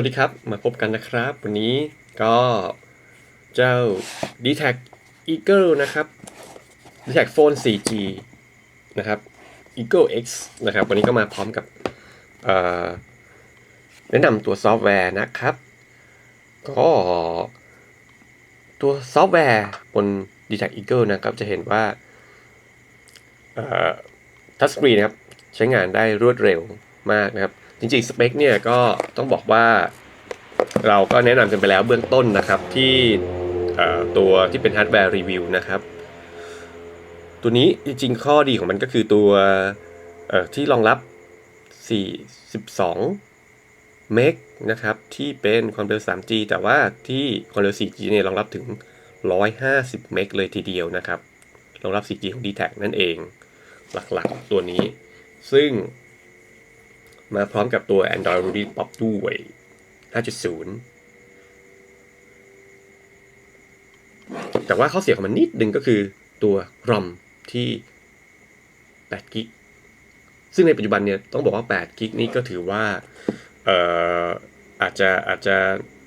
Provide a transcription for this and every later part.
สวัสดีครับ มาพบกันนะครับ วันนี้ก็เจ้า d t a c Eagle นะครับ d t a c Phone 4G นะครับ Eagle X นะครับ วันนี้ก็มาพร้อมกับแนะนำตัวซอฟต์แวร์นะครับ ก็ตัวซอฟต์แวร์บน d t a c Eagle นะครับ จะเห็นว่าทัชสกรีนนะครับ ใช้งานได้รวดเร็วมากนะครับ จริงๆสเปคเนี่ยก็ต้องบอกว่าเราก็แนะนำกันไปแล้วเบื้องต้นนะครับที่ตัวที่เป็นฮาร์ดแวร์รีวิวนะครับ ตัวนี้จริงๆข้อดีของมันก็คือตัวที่รองรับ 42 เมกนะครับที่เป็นความเร็ว 3G แต่ว่าที่ความเร็ว 4G เนี่ยรองรับถึง 150 เมกเลยทีเดียวนะครับรองรับ 4G ของ d t แทนั่นเองหลักๆตัวนี้ ซึ่ง มาพร้อมกับตัว Android Ruby Pop ด้วย 5.0 แต่ว่าข้อเสียของมันนิดนึงก็คือตัว ROM ที่8กิกซึ่งในปัจจุบันเนี่ยต้องบอกว่า8กิกนี่ก็ถือว่าเอ่ออาจจะอาจจะ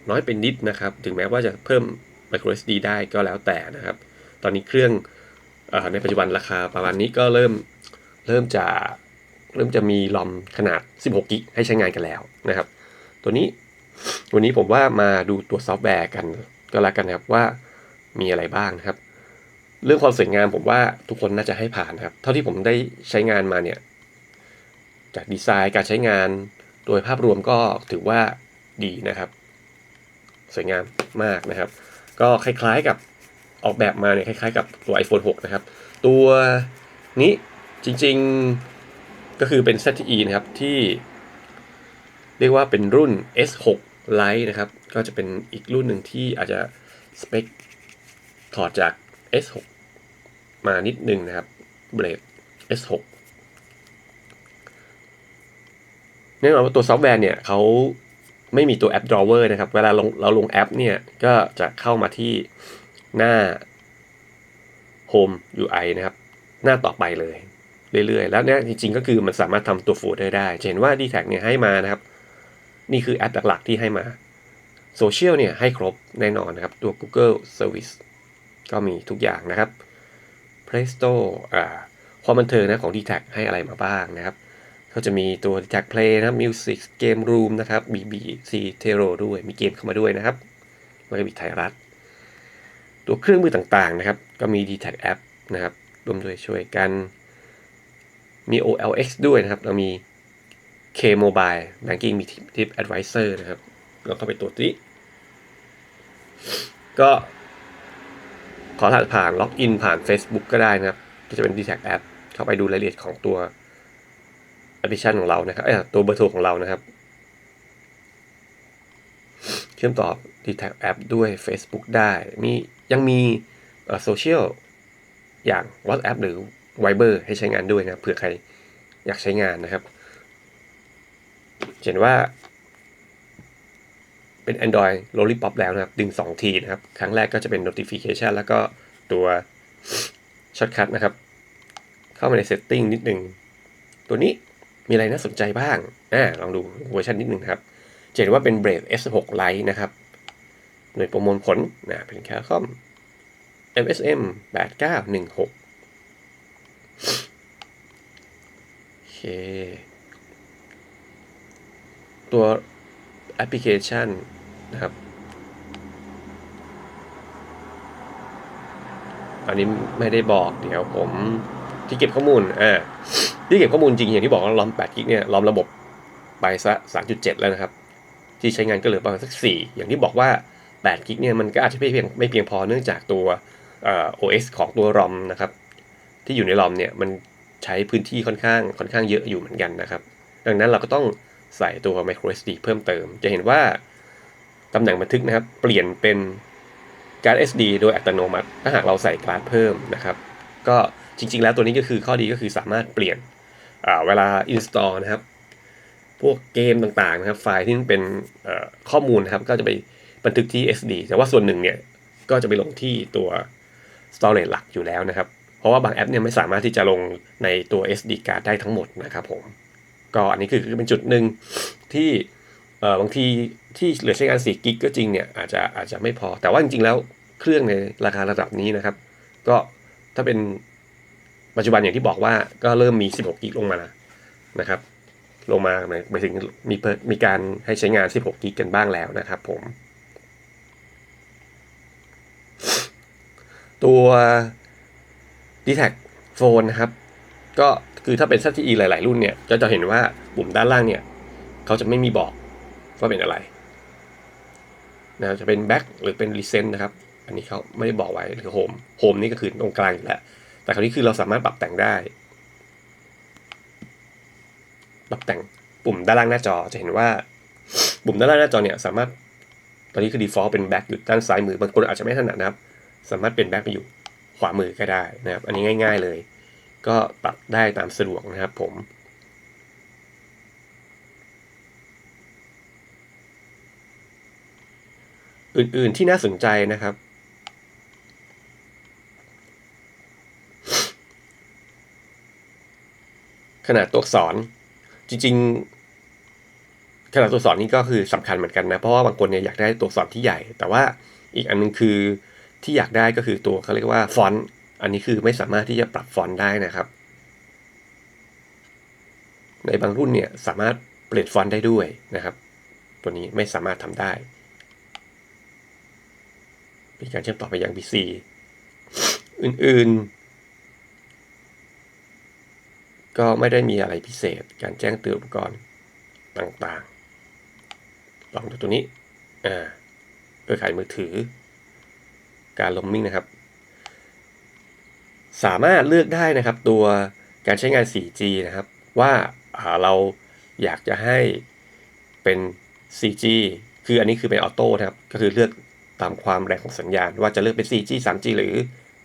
น้อยเป็นนิดนะครับ ถึงแม้ว่าจะเพิ่ม micro SD ได้ก็แล้วแต่นะครับ ตอนนี้เครื่องอในปัจจุบันราคาประมาณนี้ก็เริ่มเริ่มจะ เริ่มจะมีลอมขนาด 16 กิกให้ใช้งานกันแล้วนะครับ ตัวนี้วันนี้ผมว่ามาดูตัวซอฟต์แวร์กันก็แล้วกันนะครับว่ามีอะไรบ้างนะครับ เรื่องความสวยงามผมว่าทุกคนน่าจะให้ผ่านครับ เท่าที่ผมได้ใช้งานมาเนี่ย จากดีไซน์การใช้งานโดยภาพรวมก็ถือว่าดีนะครับ สวยงามมากนะครับ ก็คล้ายๆกับออกแบบมาเนี่ยคล้ายๆกับตัว iPhone 6 นะครับ ตัวนี้จริงๆ ก็คือเป็น ZTE นะครับที่ เรียกว่าเป็นรุ่น S6 Lite นะครับ ก็จะเป็นอีกรุ่นหนึ่งที่อาจจะสเปคถอดจาก S6 มานิดนึงนะครับ เบรด S6 แน่นอนว่าตัวซอฟต์แวร์เนี่ยเขาไม่มีตัวแอป drawer นะครับ เวลาลงเราลงแอปเนี่ยก็จะเข้ามาที่หน้า Home UI นะครับ หน้าต่อไปเลย เรื่อยๆ แล้วเนี่ยจริงๆก็คือมันสามารถทำตัวโฟลเดอร์ได้เห็นว่า d t แทเนี่ยให้มานะครับ นี่คือแอปหลักๆที่ให้มาโซเชียลเนี่ยให้ครบแน่นอนนะครับ ตัว Google Service ก็มีทุกอย่างนะครับ Play Store อ่าความบันเทิงนะของ d t แทให้อะไรมาบ้างนะครับก็จะมีตัว d t แท Play นะครับ Music Game Room นะครับ BBC Tero ด้วยมีเกมเข้ามาด้วยนะครับแล้วก็มีไทยรัฐ ตัวเครื่องมือต่างๆนะครับ ก็มี d t แท App นะครับร่วมด้วยช่วยกัน มี OLX ด้วยนะครับ เรามี K Mobile Banking มี Tip Advisor นะครับ เราเข้าไปตัวจนี้ก็ขอผ่านล็อกอินผ่าน Facebook ก็ได้นะครับ ก็จะเป็น d t แท App เข้าไปดูรายละเอียดของตัวแอปพลิเคชันของเรานะครับเอ้ตัวเบอร์โทรของเรานะครับ เชื่อมต่อ d t แท App ด้วย Facebook ได้ มียังมีโซเชียลอย่าง WhatsApp หรือ Viber ให้ใช้งานด้วยนะเผื่อใครอยากใช้งานนะครับ เห็นว่าเป็น Android Lollipop แล้วนะครับ ดึง 2 ทีนะครับ ครั้งแรกก็จะเป็น notification แล้วก็ตัว shortcut นะครับ เข้ามาใน setting นิดนึง ตัวนี้มีอะไรน่าสนใจบ้างอ่าลองดูเวอร์ชันนิดนึงครับเห็นว่าเป็น Brave S6 Lite นะครับ หน่วยประมวลผลนะเป็น Qualcomm MSM 8916 โอเค ตัวแอปพลิเคชันนะครับ อันนี้ไม่ได้บอกเดี๋ยวผมที่เก็บข้อมูล อ่า ที่เก็บข้อมูลจริงอย่างที่บอกว่าล้อม8กิกเนี่ยล้อมระบบไปซะ 3.7 แล้วนะครับ ที่ใช้งานก็เหลือประมาณสัก 4 อย่างที่บอกว่า8กิกเนี่ยมันก็อาจจะไม่เพียงไม่เพียงพอเนื่องจากตัวเอ่อ OS ของตัว ROM นะครับ ที่อยู่ใน ROM เนี่ยมันใช้พื้นที่ค่อนข้างค่อนข้างเยอะอยู่เหมือนกันนะครับ ดังนั้นเราก็ต้องใส่ตัว micro SD เพิ่มเติม จะเห็นว่าตำแหน่งบันทึกนะครับ เปลี่ยนเป็นการ์ด SD โดยอัตโนมัติ ถ้าหากเราใส่การ์ดเพิ่มนะครับ ก็จริง ๆ แล้วตัวนี้ก็คือข้อดีก็คือสามารถเปลี่ยนเวลา install นะครับ พวกเกมต่างๆนะครับ ไฟล์ที่เป็นข้อมูลนะครับ ก็จะไปบันทึกที่ SD แต่ว่าส่วนหนึ่งเนี่ย ก็จะไปลงที่ตัว storage หลักอยู่แล้วนะครับ เพราะว่าบางแอปเนี่ยไม่สามารถที่จะลงในตัว SD card ได้ทั้งหมดนะครับผม ก็อันนี้คือเป็นจุดหนึ่งที่เออบางทีที่เหลือใช้งาน4กิกก็จริงเนี่ยอาจจะอาจจะไม่พอ แต่ว่าจริงๆแล้วเครื่องในราคาระดับนี้นะครับ ก็ถ้าเป็นปัจจุบันอย่างที่บอกว่าก็เริ่มมี 16กิกลงมานะครับ ลงมาหมายถึงมีมีการให้ใช้งาน 16กิกกันบ้างแล้วนะครับผมตัว d t แทโฟนนะครับ ก็คือถ้าเป็น ZTE หลาย ๆ รุ่นเนี่ย ก็จะเห็นว่าปุ่มด้านล่างเนี่ย เขาจะไม่มีบอกว่าเป็นอะไรนะจะเป็น back หรือเป็น recent นะครับ อันนี้เขาไม่ได้บอกไว้หรือ home home นี่ก็คือตรงกลางอยู่แล้ว แต่คราวนี้คือเราสามารถปรับแต่งได้ ปรับแต่งปุ่มด้านล่างหน้าจอจะเห็นว่าปุ่มด้านล่างหน้าจอเนี่ยสามารถตอนนี้คือ default เป็น back อยู่ด้านซ้ายมือบางคนอาจจะไม่ถนัดนะครับ สามารถเป็น back ไปอยู่ วามือก็ได้นะครับ อันนี้ง่าย ๆเลย ก็ปรับได้ตามสะดวกนะครับผมอื่นๆที่น่าสนใจนะครับ ขนาดตัวอักษรจริง ๆ ขนาดตัวอักษรนี่ก็คือสำคัญเหมือนกันนะ เพราะว่าบางคนเนี่ยอยากได้ตัวอักษรที่ใหญ่ แต่ว่าอีกอันนึงคือ ที่อยากได้ก็คือตัวเขาเรียกว่าฟอนต์อันนี้คือไม่สามารถที่จะปรับฟอนต์ได้นะครับ ในบางรุ่นเนี่ยสามารถเปลี่ยนฟอนต์ได้ด้วยนะครับ ตัวนี้ไม่สามารถทำได้มีการเชื่อมต่อไปยัง PC อื่นๆ ก็ไม่ได้มีอะไรพิเศษ การแจ้งเตือนอุปกรณ์ต่างๆ ลองดูตัวนี้อ่าเครือข่ายมือถือ การลมมิ่งนะครับ สามารถเลือกได้นะครับ ตัวการใช้งาน 4G นะครับ ว่าเราอยากจะให้เป็น 4G คืออันนี้คือเป็นออโต้นะครับ ก็คือเลือกตามความแรงของสัญญาณ ว่าจะเลือกเป็น 4G 3G หรือ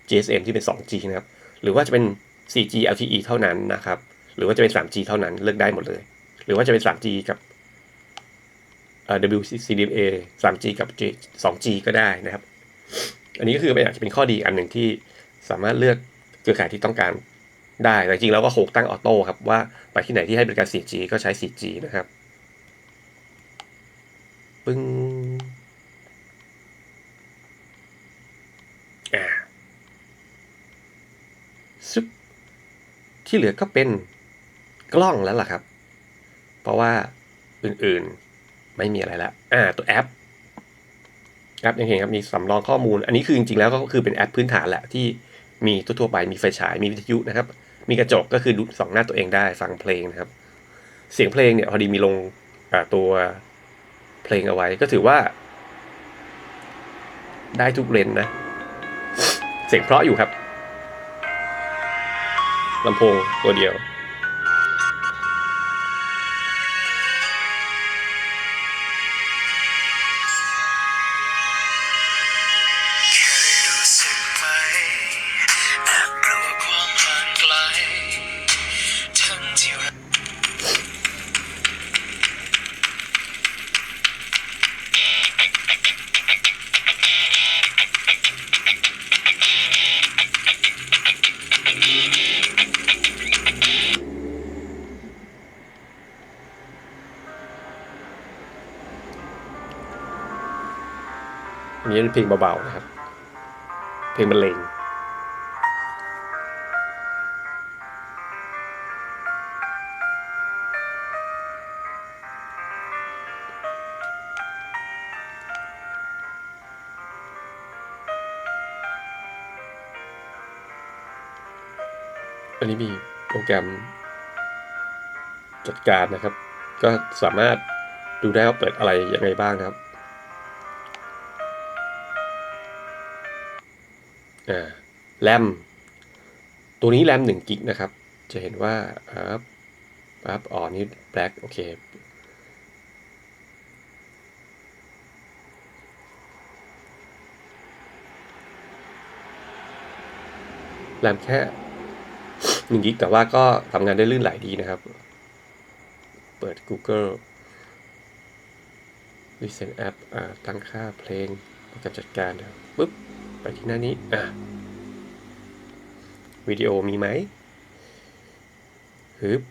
GSM ที่เป็น 2G นะครับ หรือว่าจะเป็น 4G LTE เท่านั้นนะครับ หรือว่าจะเป็น 3G เท่านั้น เลือกได้หมดเลย หรือว่าจะเป็น 3G กับ WCDMA 3G กับ 2G ก็ได้นะครับ อันนี้ก็คือเป็นอาจจะเป็นข้อดีอันหนึ่งที่สามารถเลือกเครือข่ายที่ต้องการได้แต่จริงแล้วก็โคกตั้งออโต้ครับว่าไปที่ไหนที่ให้บริการ 4G ก็ใช้ 4G นะครับ ปึ้งอ่าซึบที่เหลือก็เป็นกล้องแล้วล่ะครับ เพราะว่าอื่นๆไม่มีอะไรแล้วอ่าตัวแอป แอปยังเห็นครับมีสำรองข้อมูล อันนี้คือจริงๆแล้วก็คือเป็นแอปพื้นฐานแหละที่มีทั่วๆไปมีไฟฉายมีวิทยุนะครับ มีกระจกก็คือดูสองหน้าตัวเองได้ฟังเพลงนะครับ เสียงเพลงเนี่ยพอดีมีลงตัวเพลงเอาไว้ก็ถือว่า ได้ทุกเลนนะ เสียงเพราะอยู่ครับลำโพงตัวเดียว เป็นเพลงเบาๆนะครับ เพลงบรรเลงอันนี้มีโปรแกรมจัดการนะครับ ก็สามารถดูได้ว่าเปิดอะไรยังไงบ้างนะครับ อ่าแรมตัวนี้แรมหนึ่งกิกนะครับ จะเห็นว่าปั๊บปั๊บอ๋อนี่แบล็กโอเคแรมแค่หนึ่งกิกแต่ว่าก็ทำงานได้ลื่นไหลดีนะครับ เปิด Google Recent App อ่าตั้งค่าเพลงโปรแกรมจัดการนะปุ๊บ ที่หน้านี้อะวิดีโอมีไหมฮึบ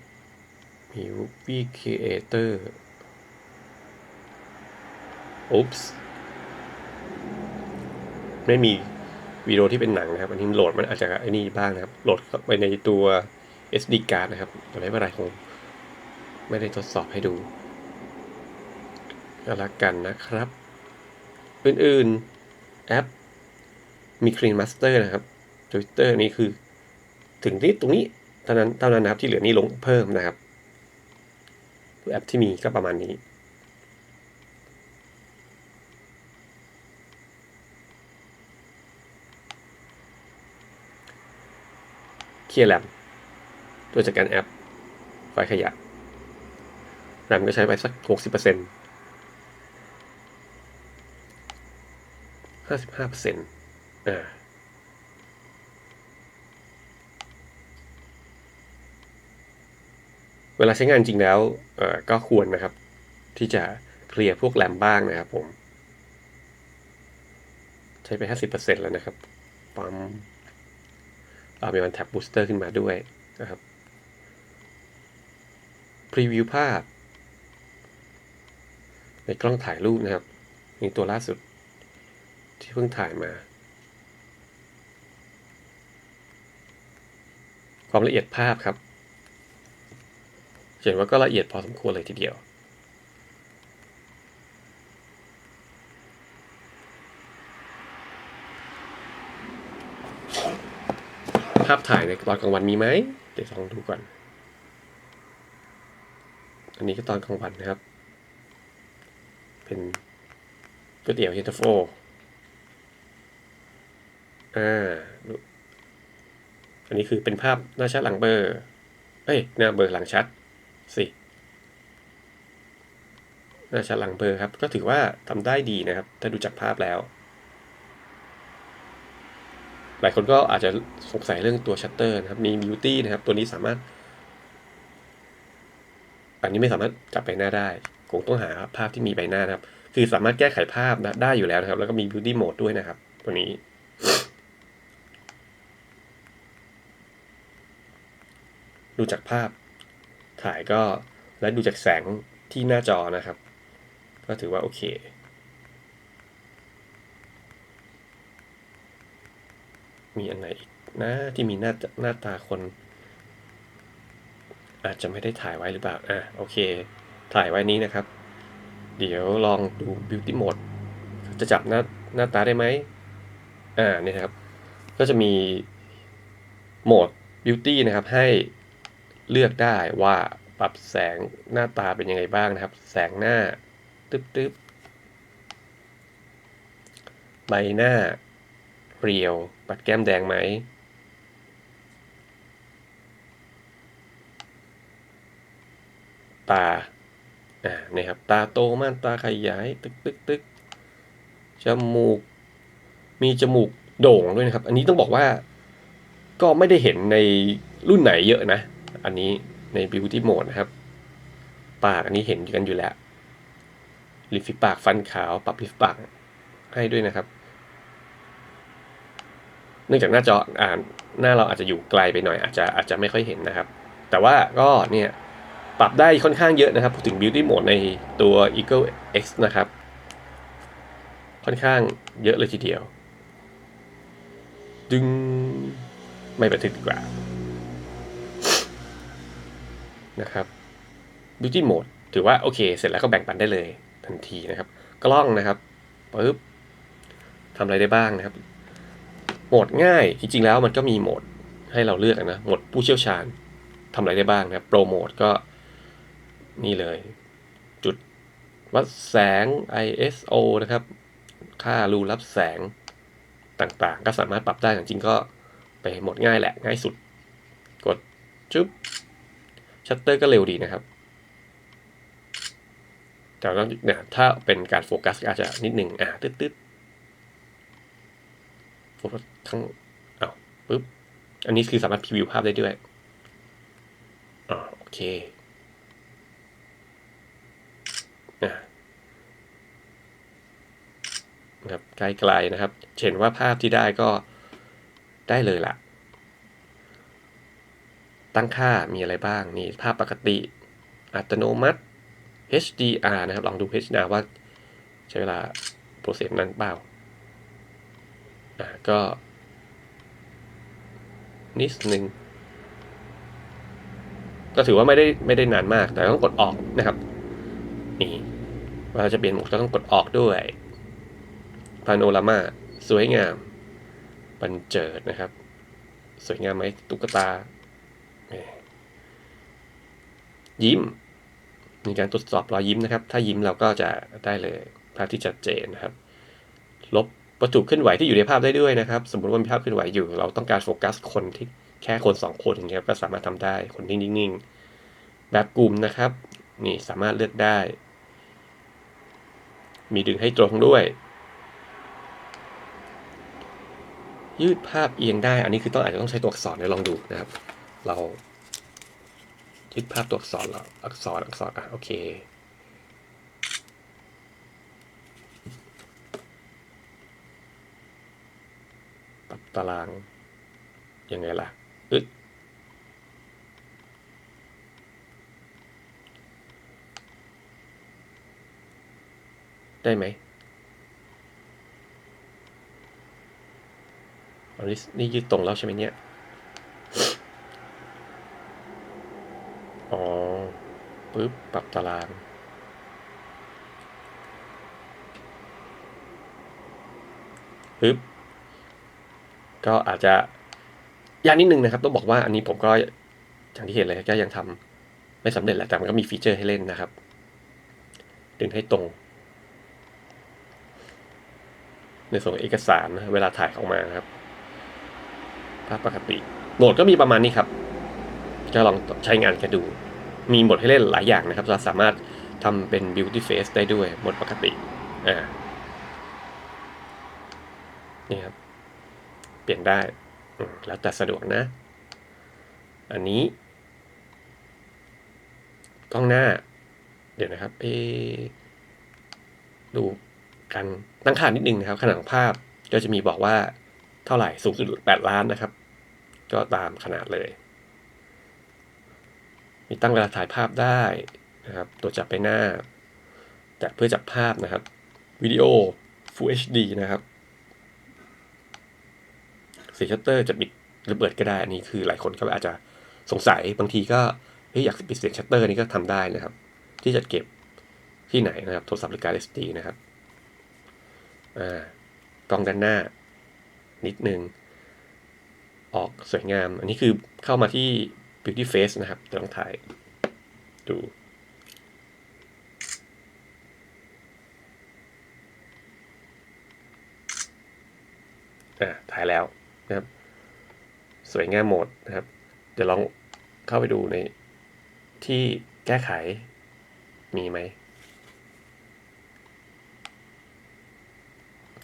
มี Movie Creator อุ๊ปส์ไม่มีวิดีโอที่เป็นหนังนะครับ อันนี้โหลดมันอาจจะไอ้นี่บ้างนะครับ โหลดเข้าไปในตัว SD card นะครับแต่ไม่เป็นไรคงไม่ได้ทดสอบให้ดูก็แล้วกันนะครับ อื่นๆ แอป มี Clean Master นะครับ Twitter นี่คือถึงที่ตรงนี้เท่านั้นเท่านั้นนะครับที่เหลือนี่ลงเพิ่มนะครับแอปที่มีก็ประมาณนี้ เคลียร์แรมตัวจัดการแอป ไฟขยะแรมก็ใช้ไปสักหกสิบเปอร์เซ็นต์ห้าสิบห้าเปอร์เซ็นต์ เวลาใช้งานจริงแล้วก็ควรนะครับ ที่จะเคลียร์พวกแรมบ้างนะครับผม ใช้ไปห้าสิบเปอร์เซ็นต์แล้วนะครับปั๊มเอามีมันแท็บบูสเตอร์ขึ้นมาด้วยนะครับพรีวิวภาพ ในกล้องถ่ายรูปนะครับนี่ตัวล่าสุดที่เพิ่งถ่ายมา ความละเอียดภาพครับ เห็นว่าก็ละเอียดพอสมควรเลยทีเดียว ภาพถ่ายในตอนกลางวันมีไหมเดี๋ยวลองดูก่อน อันนี้ก็ตอนกลางวันนะครับ เป็นก๋วยเตี๋ยวเย็นตาโฟอ่า อันนี้คือเป็นภาพหน้าชัดหลังเบอร์ เอ้ย หน้าเบอร์หลังชัดสิ หน้าชัดหลังเบอร์ครับ ก็ถือว่าทำได้ดีนะครับ ถ้าดูจากภาพแล้ว หลายคนก็อาจจะสงสัยเรื่องตัวชัตเตอร์นะครับ มีบิวตี้นะครับ ตัวนี้สามารถ อันนี้ไม่สามารถจับใบหน้าได้คงต้องหาภาพที่มีใบหน้านะครับ คือสามารถแก้ไขภาพได้อยู่แล้วนะครับ แล้วก็มี beauty mode ด้วยนะครับ ตัวนี้ ดูจากภาพถ่ายก็และดูจากแสงที่หน้าจอนะครับ ก็ถือว่าโอเคมีอันไหนอีกนะที่มีหน้าหน้าตาคน อาจจะไม่ได้ถ่ายไว้หรือเปล่าอะโอเค ถ่ายไว้นี้นะครับ เดี๋ยวลองดู beauty mode จะจับหน้าหน้าตาได้ไหมอ่าเนี่ยครับ ก็จะมีโหมด beauty นะครับให้ เลือกได้ว่าปรับแสงหน้าตาเป็นยังไงบ้างนะครับ แสงหน้าตึ๊บตึ๊บใบหน้า เรียว ปัดแก้มแดงไหม ตา อ่านี่ครับ ตาโตมากตาขยาย ตึกตึกตึกจมูก มีจมูกโด่งด้วยนะครับ อันนี้ต้องบอกว่า ก็ไม่ได้เห็นในรุ่นไหนเยอะนะ อันนี้ใน Beauty Mode นะครับ ปากอันนี้เห็นกันอยู่แล้วลิฟิปากฟันขาวปรับลิปปากให้ด้วยนะครับ เนื่องจากหน้าจออ่านหน้าเราอาจจะอยู่ไกลไปหน่อย อาจจะอาจจะไม่ค่อยเห็นนะครับ แต่ว่าก็เนี่ยปรับได้ค่อนข้างเยอะนะครับ พูดถึง Beauty Mode ในตัว Eagle X นะครับ ค่อนข้างเยอะเลยทีเดียว ดึงไม่บันทึกดีกว่า นะครับ Beauty Mode ถือว่าโอเค เสร็จแล้วก็แบ่งปันได้เลยทันทีนะครับ กล้องนะครับปึ๊บทำอะไรได้บ้างนะครับ โหมดง่าย จริงๆแล้วมันก็มีโหมดให้เราเลือกนะ โหมดผู้เชี่ยวชาญทำอะไรได้บ้างนะครับโปรโมทก็นี่เลย จุดวัดแสง ISO นะครับ ค่ารูรับแสงต่างๆ ก็สามารถปรับได้จริงๆก็ไปโหมดง่ายแหละง่ายสุด กดจุ๊บ ชัตเตอร์ก็เร็วดีนะครับ แต่ว่าเนี่ยถ้าเป็นการโฟกัสอาจจะนิดหนึ่งอ่าตึ๊ดตึ๊ดโฟกัสทั้งอ้าวปึ๊บ อันนี้คือสามารถพรีวิวภาพได้ด้วยอ่าโอเคนะครับไกลๆนะครับ เห็นว่าภาพที่ได้ก็ได้เลยล่ะ ตั้งค่ามีอะไรบ้าง นี่ภาพปกติ อัตโนมัติ HDR นะครับ ลองดู HDR ว่าใช้เวลาโปรเซสนั้นเปล่าอ่าก็นิดนึงก็ถือว่าไม่ได้ไม่ได้นานมาก แต่ต้องกดออกนะครับ นี่เวลาจะเปลี่ยนโหมดก็ต้องกดออกด้วยพาโนรามาสวยงาม บันเจิดนะครับ สวยงามไหมตุ๊กตาแหม ยิ้ม มีการตรวจสอบรอยยิ้มนะครับ ถ้ายิ้มเราก็จะได้เลยภาพที่ชัดเจนนะครับ ลบวัตถุเคลื่อนไหวที่อยู่ในภาพได้ด้วยนะครับ สมมติว่ามีภาพเคลื่อนไหวอยู่ เราต้องการโฟกัสคนที่แค่คนสองคนอย่างเงี้ยก็สามารถทำได้คนที่นิ่งๆ แบบกลุ่มนะครับ นี่สามารถเลือกได้ มีดึงให้ตรงด้วย ยืดภาพเอียงได้ อันนี้คือต้องอาจจะต้องใช้ตัวอักษรเดี๋ยวลองดูนะครับ เรา ยืดภาพตัวอักษรเหรออักษรอักษรอะโอเคปรับตาราง ยังไงล่ะอึได้ไหมอันนี้นี่ยืดตรงแล้วใช่ไหมเนี่ย อ๋อ ปึ๊บปรับตาราง ปึ๊บ ก็อาจจะยากนิดนึงนะครับ ต้องบอกว่าอันนี้ผมก็อย่างที่เห็นเลยก็ยังทำไม่สำเร็จแหละแต่มันก็มีฟีเจอร์ให้เล่นนะครับ ดึงให้ตรง ในส่วนเอกสารนะเวลาถ่ายออกมาครับภาพปกติโหมดก็มีประมาณนี้ครับ ก็ลองใช้งานกันดู มีหมดให้เล่นหลายอย่างนะครับ เราสามารถทำเป็น beauty face ได้ด้วยหมดปกติอ่านี่ครับ เปลี่ยนได้ แล้วแต่สะดวกนะ อันนี้ กล้องหน้า เดี๋ยวนะครับเอดูการตั้งค่านิดนึงนะครับ ขนาดของภาพก็จะมีบอกว่าเท่าไหร่สูงสุด8ล้านนะครับ ก็ตามขนาดเลย มีตั้งเวลาถ่ายภาพได้นะครับตัวจับไปหน้า จับเพื่อจับภาพนะครับ วิดีโอ Full HD นะครับสีชัตเตอร์จะปิดหรือเปิดก็ได้ อันนี้คือหลายคนก็อาจจะสงสัยบางทีก็เฮ้ยอยากปิดเสียงชัตเตอร์นี่ก็ทำได้นะครับ ที่จะเก็บที่ไหนนะครับ โทรศัพท์หรือการ์ด SD นะครับอ่ากล้องด้านหน้า นิดนึง ออกสวยงาม อันนี้คือเข้ามาที่ Beauty Face นะครับจะต้องถ่ายดูอ่าถ่ายแล้วนะครับ สวยงามหมดนะครับ เดี๋ยวลองเข้าไปดูในที่แก้ไขมีไหม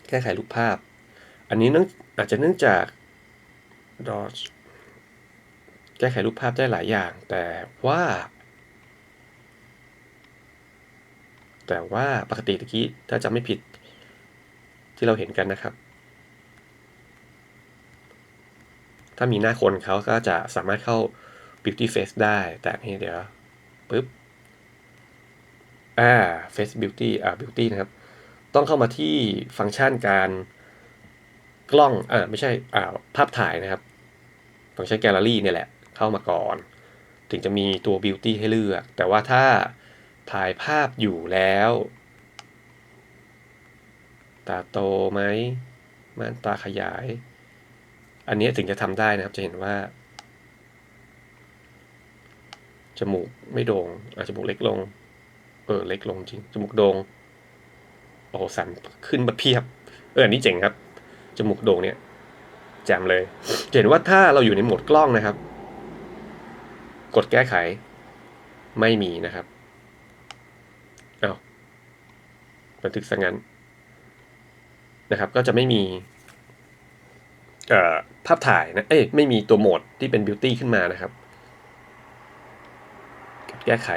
แก้ไขรูปภาพ อันนี้เนื่องอาจจะเนื่องจาก Dodge แก้ไขรูปภาพได้หลายอย่าง แต่ว่า แต่ว่าปกติตะกี้ถ้าจำไม่ผิดที่เราเห็นกันนะครับ ถ้ามีหน้าคนเขาก็จะสามารถเข้า beauty face ได้ แต่นี่เดี๋ยวปึ๊บอ่า face beauty อ่า beauty นะครับ ต้องเข้ามาที่ฟังก์ชันการกล้องอ่าไม่ใช่อ่าภาพถ่ายนะครับ ฟังก์ชันแกลเลอรี่เนี่ยแหละ เข้ามาก่อน ถึงจะมีตัว beauty ให้เลือก แต่ว่าถ้าถ่ายภาพอยู่แล้ว ตาโตไหมม่านตาขยาย อันนี้ถึงจะทำได้นะครับ จะเห็นว่า จมูกไม่โด่งอาจจมูกเล็กลง เออ เล็กลงจริง จมูกโด่งโอ้สันขึ้นมาเพียบ เอออันนี้เจ๋งครับ จมูกโด่งเนี่ยแจ่มเลยจะเห็นว่าถ้าเราอยู่ในโหมดกล้องนะครับ กดแก้ไข ไม่มีนะครับเอาวบันทึกสังงั้นนะครับ ก็จะไม่มีเอ่อภาพถ่ายนะ เอ้ย ไม่มีตัวโหมดที่เป็นบิวตี้ขึ้นมานะครับ แก้ไข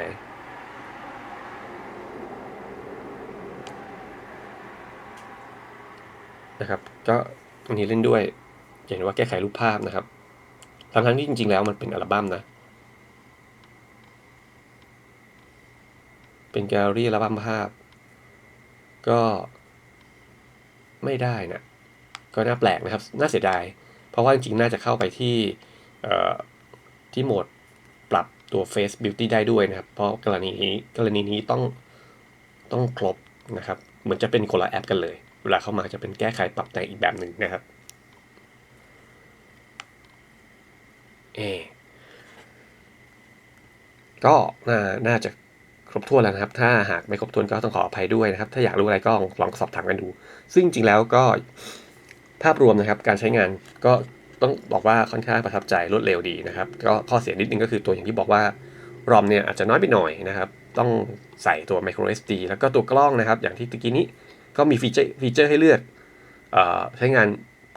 นะครับ ก็ตรงนี้เล่นด้วย เห็นว่าแก้ไขรูปภาพนะครับ ทั้งทั้งๆที่จริงๆแล้วมันเป็นอัลบั้มนะ เป็นแกลเลอรี่อัลบั้มภาพ ก็ไม่ได้นะก็น่าแปลกนะครับ น่าเสียดาย เพราะว่าจริงๆ น่าจะเข้าไปที่ที่โหมดปรับตัว Face Beauty ได้ด้วยนะครับ เพราะกรณีนี้กรณีนี้ต้องต้องครบนะครับ เหมือนจะเป็นคนละแอปกันเลย เวลาเข้ามาจะเป็นแก้ไขปรับแต่งอีกแบบหนึ่งนะครับ เอ ก็น่าน่าจะ ครบถ้วนแล้วนะครับ ถ้าหากไม่ครบถ้วนก็ต้องขออภัยด้วยนะครับ ถ้าอยากรู้อะไรก็ลองสอบถามกันดู ซึ่งจริงแล้วก็ภาพรวมนะครับ การใช้งานก็ต้องบอกว่าค่อนข้างประทับใจรวดเร็วดีนะครับ ก็ข้อเสียนิดนึงก็คือตัวอย่างที่บอกว่ารอมเนี่ยอาจจะน้อยไปหน่อยนะครับ ต้องใส่ตัว micro SD แล้วก็ตัวกล้องนะครับ อย่างที่ตะกี้นี้ก็มีฟีเจอร์ฟีเจอร์ให้เลือกอใช้งาน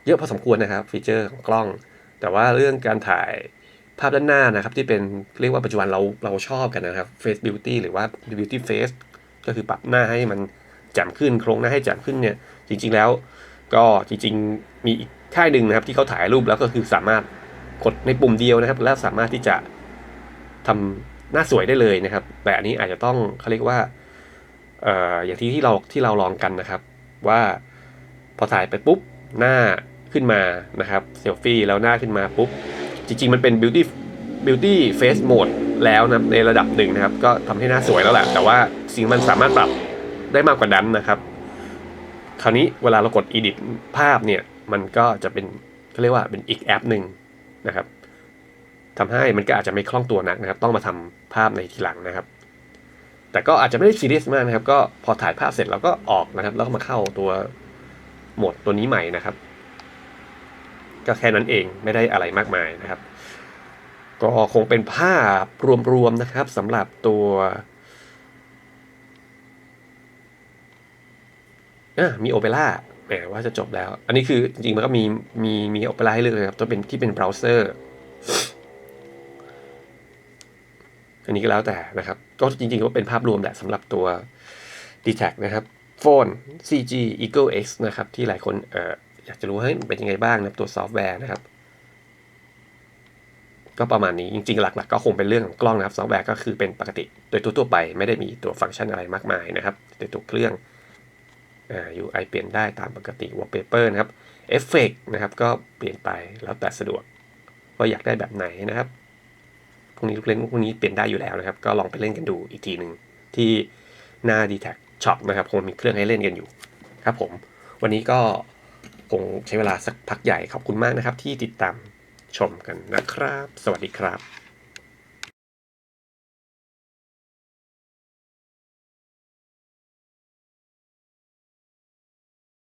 เยอะพอสมควรนะครับฟีเจอร์ของกล้อง แต่ว่าเรื่องการถ่าย ภาพด้านหน้านะครับที่เป็นเรียกว่าปัจจุบันเราเราชอบกันนะครับ face beauty หรือว่า beauty face ก็คือปรับหน้าให้มันแจ่มขึ้นโครงหน้าให้แจ่มขึ้นเนี่ยจริง ๆแล้ว ก็จริงๆมีอีกค่ายหนึ่งนะครับที่เขาถ่ายรูปแล้วก็คือสามารถกดในปุ่มเดียวนะครับ แล้วสามารถที่จะทำหน้าสวยได้เลยนะครับ แต่อันนี้อาจจะต้องเขาเรียกว่าเอ่ออย่างที่ที่เราที่เราลองกันนะครับ ว่าพอถ่ายไปปุ๊บหน้าขึ้นมานะครับเซลฟี่แล้วหน้าขึ้นมาปุ๊บ จริงๆ มันเป็น beauty beauty face mode แล้วนะในระดับหนึ่งนะครับ ก็ทำให้หน้าสวยแล้วแหละ แต่ว่าสิ่งมันสามารถปรับได้มากกว่านั้นนะครับ คราวนี้เวลาเรากด edit ภาพเนี่ย มันก็จะเป็นเขาเรียกว่าเป็นอีกแอปหนึ่งนะครับทำให้มันก็อาจจะไม่คล่องตัวนักนะครับ ต้องมาทำภาพในทีหลังนะครับ แต่ก็อาจจะไม่ได้ซีเรียสมากนะครับ ก็พอถ่ายภาพเสร็จเราก็ออกนะครับ แล้วก็มาเข้าตัวโหมดตัวนี้ใหม่นะครับ ก็แค่นั้นเองไม่ได้อะไรมากมายนะครับ ก็คงเป็นภาพรวมๆนะครับสำหรับตัวอะมีโอเปร่าแหมว่าจะจบแล้ว อันนี้คือจริงๆมันก็มีมีมีโอเปร่าให้เลือกเลยครับตัวเป็นที่เป็นเบราว์เซอร์ อันนี้ก็แล้วแต่นะครับ ก็จริงๆก็เป็นภาพรวมแหละสำหรับตัว d t แทนะครับโฟน CG Eagle X นะครับ ที่หลายคนเอ่อ อยากจะรู้ให้มันเป็นยังไงบ้างนะครับตัวซอฟต์แวร์นะครับ ก็ประมาณนี้จริงๆ หลัก ๆ ก็คงเป็นเรื่องของกล้องนะครับซอฟต์แวร์ก็คือเป็นปกติ โดยทั่วๆไปไม่ได้มีตัวฟังก์ชันอะไรมากมายนะครับในตัวเครื่องอ่า UI เปลี่ยนได้ตามปกติ wallpaper นะครับเอฟเฟกนะครับก็เปลี่ยนไปแล้วแต่สะดวกว่าอยากได้แบบไหนนะครับพวกนี้ทุกเล่นพวกนี้เปลี่ยนได้อยู่แล้วนะครับ ก็ลองไปเล่นกันดูอีกทีหนึ่งที่หน้า d t แท Shop นะครับคงมีเครื่องให้เล่นกันอยู่ ครับผม วันนี้ก็ คงใช้เวลาสักพักใหญ่ขอบคุณมากนะครับ ที่ติดตามชมกันนะครับ สวัสดีครับ